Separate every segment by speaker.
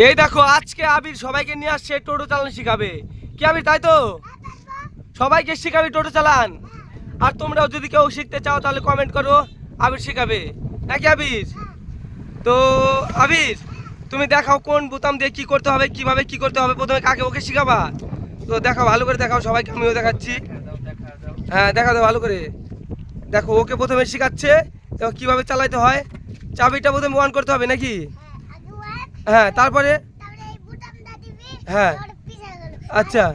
Speaker 1: এই দেখো, আজকে আবির সবাইকে নিয়ে আসছে, টোটো চালানো শিখাবে। কি আবির, তাই তো? সবাইকে শিখাবি টোটো চালান। আর তোমরাও যদি কেউ শিখতে চাও, তাহলে কমেন্ট করো, আবির শিখাবে। নাকি আবির? তো, আবির, তুমি দেখাও কোন বোতাম দিয়ে কি করতে হবে, কীভাবে কি করতে হবে, প্রথমে কাকে ওকে শিখাবা? তো দেখাও, ভালো করে দেখাও সবাইকে, আমিও দেখাচ্ছি। হ্যাঁ দেখা দাও, ভালো করে। দেখো, ওকে প্রথমে শেখাচ্ছে কীভাবে চালাইতে হয়, চাবিটা প্রথমে অন করতে হবে নাকি? হ্যাঁ তারপরে? হ্যাঁ। আচ্ছা।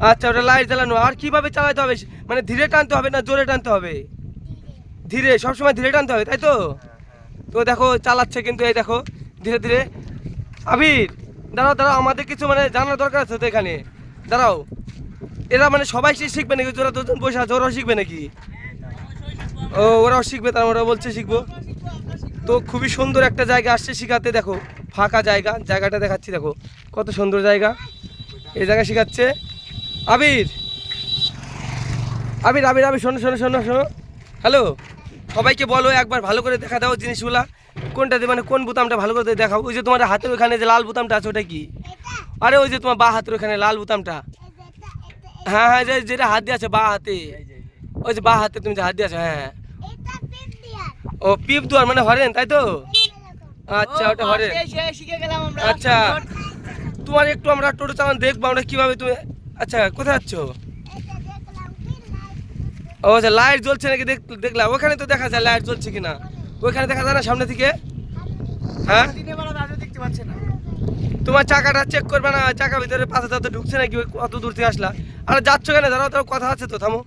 Speaker 1: আচ্ছা ওটা লাইট জ্বালানো। আর কীভাবে চালাতে হবে? মানে ধীরে টানতে হবে না জোরে টানতে হবে? ধীরে। সবসময় ধীরে টানতে হবে তাই তো? তো দেখো চালাচ্ছে কিন্তু এই দেখো ধীরে ধীরে। আবির দাঁড়াও দাঁড়াও আমাদের কিছু মানে জানার দরকার আছে তো এখানে। দাঁড়াও। এরা মানে সবাই শি- শিখবে নাকি? ওরা দুজন বসে আছে ওরাও শিখবে নাকি? ও ওরাও শিখবে তার ওরা বলছে শিখব। তো খুবই সুন্দর একটা জায়গা আসছে শিখাতে, দেখো, ফাঁকা জায়গা, জায়গাটা দেখাচ্ছি, দেখো, কত সুন্দর জায়গা। এই জায়গা শিখাচ্ছে আবির। আবির আবির আবির, শোনো শোনো শোনো শোনো। হ্যালো, সবাইকে বলো একবার ভালো করে দেখা দাও জিনিসগুলা। কোনটাতে মানে কোন বোতামটা ভালো করে দেখাও? ওই যে তোমার হাতের ওখানে যে লাল বোতামটা আছে, ওটা কি? আরে ওই যে তোমার বা হাতের ওখানে লাল বোতামটা। হ্যাঁ হ্যাঁ যেটা হাত দিয়ে আছে বা হাতে। ওই যে বা হাতে তুমি যে হাত দিয়ে আছো হ্যাঁ হ্যাঁ। ও পিপ দুয়ার মানে হরেন তাই তো? আচ্ছা ওটা হরেন। আচ্ছা তোমার একটু আমরা টোটো চালান দেখব আমরা কীভাবে তুমি আচ্ছা কোথায় যাচ্ছ? ও আচ্ছা লাইট জ্বলছে নাকি? দেখ দেখলাম ওখানে তো দেখা যায় লাইট জ্বলছে কিনা। ওইখানে দেখা যায় না সামনে থেকে হ্যাঁ? তোমার চাকাটা চেক করবে না চাকা ভিতরে পাশে তাতে ঢুকছে নাকি? অত দূর থেকে আসলা? আর যাচ্ছ কেন? দাঁড়াও তার কথা আছে তো থামো।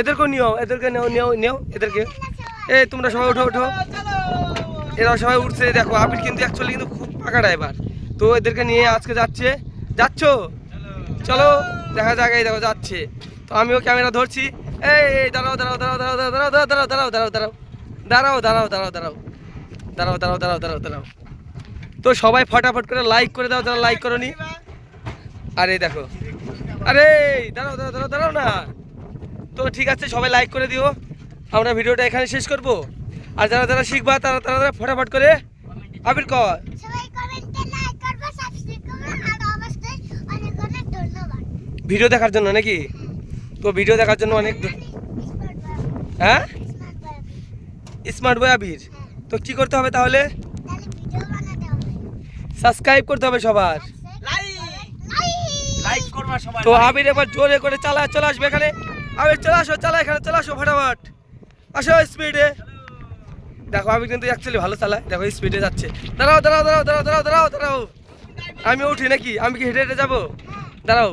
Speaker 1: এদেরকেও নিও এদেরকে নেও নেও নেও এদেরকে। এই তোমরা সবাই উঠো উঠো এরা সবাই উঠছে দেখো আবির কিন্তু অ্যাকচুয়ালি কিন্তু খুব পাকা ড্রাইভার তো এদেরকে নিয়ে আজকে যাচ্ছে যাচ্ছ চলো দেখা যাক এই দেখো যাচ্ছে তো আমিও ক্যামেরা ধরছি এই এই দাঁড়াও দাঁড়াও দাঁড়াও দাঁড়াও দাঁড়াও দাঁড়াও দাঁড়াও দাঁড়াও দাঁড়াও দাঁড়াও দাঁড়াও দাঁড়াও দাঁড়াও দাঁড়াও দাঁড়াও দাঁড়াও দাঁড়াও দাঁড়াও তো সবাই ফটাফট করে লাইক করে দাও যারা লাইক করনি আরে দেখো আরে দাঁড়াও দাঁড়াও দাঁড়াও দাঁড়াও না তো ঠিক আছে সবাই লাইক করে দিও আমরা ভিডিওটা এখানে শেষ করব। আর যারা যারা শিখবা তারা তারা তারা ফটাফট করে আবির কর।
Speaker 2: সবাই কমেন্টে লাইক করবে সাবস্ক্রাইব করবে আর অবশ্যই অনেক অনেক ধন্যবাদ।
Speaker 1: ভিডিও দেখার জন্য নাকি? তো ভিডিও দেখার জন্য অনেক হ্যাঁ? Smart boy Abir. তো কি করতে হবে তাহলে?
Speaker 2: তাহলে ভিডিও বানাতে হবে
Speaker 1: সাবস্ক্রাইব করতে হবে সবার।
Speaker 3: লাইক।
Speaker 2: লাইক
Speaker 3: লাইক করবা সবাই।
Speaker 1: তো আবির এবার জোরে করে চালা চলে আসবে এখানে। আবির চলে আসো চালা এখানে চলে আসো ফটাফট। আসো স্পিডে দেখো, আমি কিন্তু অ্যাকচুয়ালি ভালো চালাই। দেখো স্পিডে যাচ্ছে। দাঁড়াও দাঁড়াও দাঁড়াও দাঁড়াও দাঁড়াও দাঁড়াও দাঁড়াও। আমি উঠি নাকি? আমি কি হেঁটে হেঁটে যাব? দাঁড়াও।